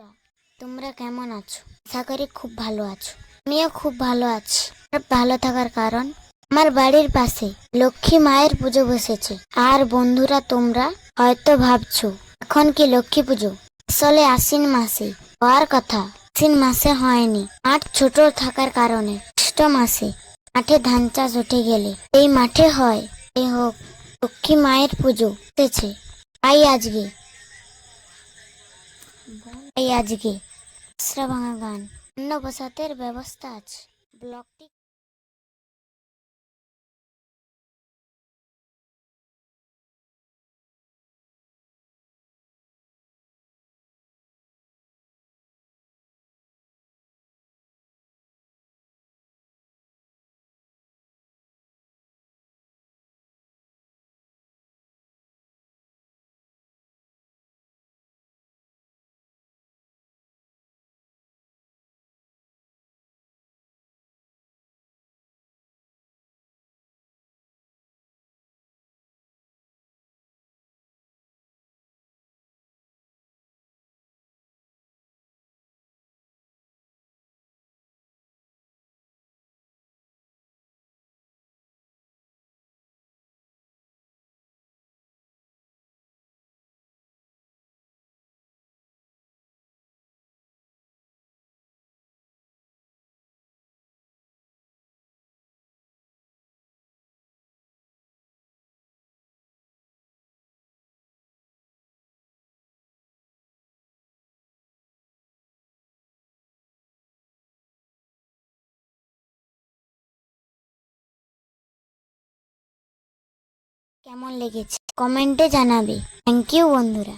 বন্ধুরা, তোমরা কেমন আছো? আশা করি খুব ভালো আছো। আমিও খুব ভালো আছি। ভালো থাকার কারণ, আমার বাড়ির পাশে লক্ষ্মী মায়ের পুজো বসেছে। আর বন্ধুরা, তোমরা হয়তো ভাবছ, এখন কি লক্ষ্মী পুজো? আসলে আশ্বিন মাসে হওয়ার কথা, আশ্বিন মাসে হয়নি। মাঠ ছোট থাকার কারণে জ্যৈষ্ঠ মাসে মাঠে ধান চাষ উঠে গেলে এই মাঠে হয়, এই হোক, লক্ষ্মী মায়ের পুজো উঠেছে তাই আজকে এই আজকে ভাঙা গান। অন্য বসাতের ব্যবস্থা আছে। ব্লকটি কেমন লেগেছে? কমেন্টে জানাবে। থ্যাংক ইউ বন্ধুরা।